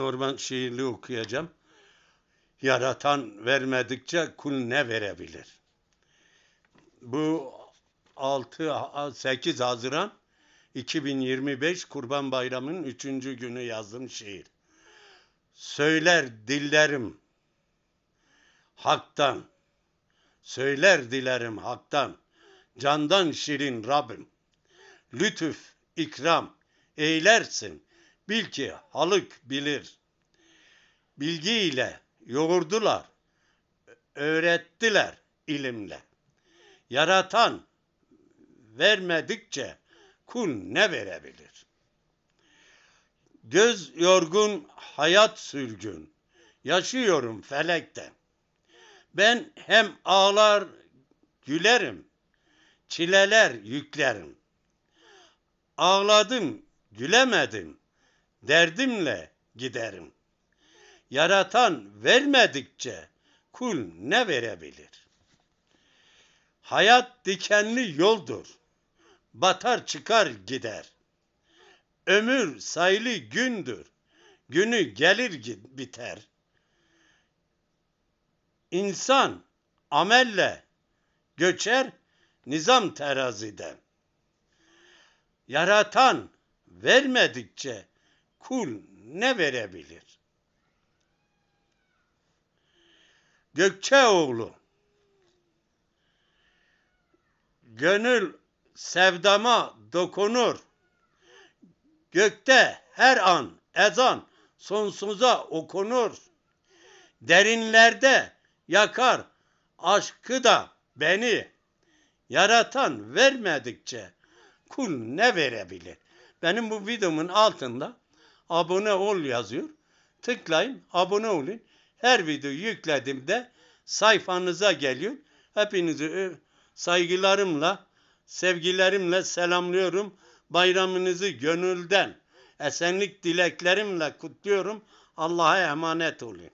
Orman şiirli okuyacağım. Yaratan vermedikçe kul ne verebilir? Bu 6 8 Haziran 2025 Kurban Bayramı'nın 3. günü yazdığım şiir. Söyler dillerim haktan. Söyler dilerim haktan. Candan şirin Rabbim. Lütuf, ikram eylersin. Bil ki halık bilir. Bilgiyle yoğurdular, öğrettiler ilimle. Yaratan vermedikçe kul ne verebilir? Göz yorgun, hayat sürgün, yaşıyorum felekte. Ben hem ağlar gülerim, çileler yüklerim. Ağladım, gülemedim, derdimle giderim. Yaratan vermedikçe kul ne verebilir? Hayat dikenli yoldur. Batar çıkar gider. Ömür sayılı gündür. Günü gelir biter. İnsan amelle göçer nizam terazide. Yaratan vermedikçe kul ne verebilir? Gökçeoğlu Gönül sevdama dokunur. Gökte her an ezan sonsuza okunur. Derinlerde yakar aşkı da beni. Yaratan vermedikçe kul ne verebilir? Benim bu videomun altında abone ol yazıyor. Tıklayın, abone olun. Her video yüklediğimde sayfanıza geliyor. Hepinizi saygılarımla, sevgilerimle selamlıyorum. Bayramınızı gönülden, esenlik dileklerimle kutluyorum. Allah'a emanet olun.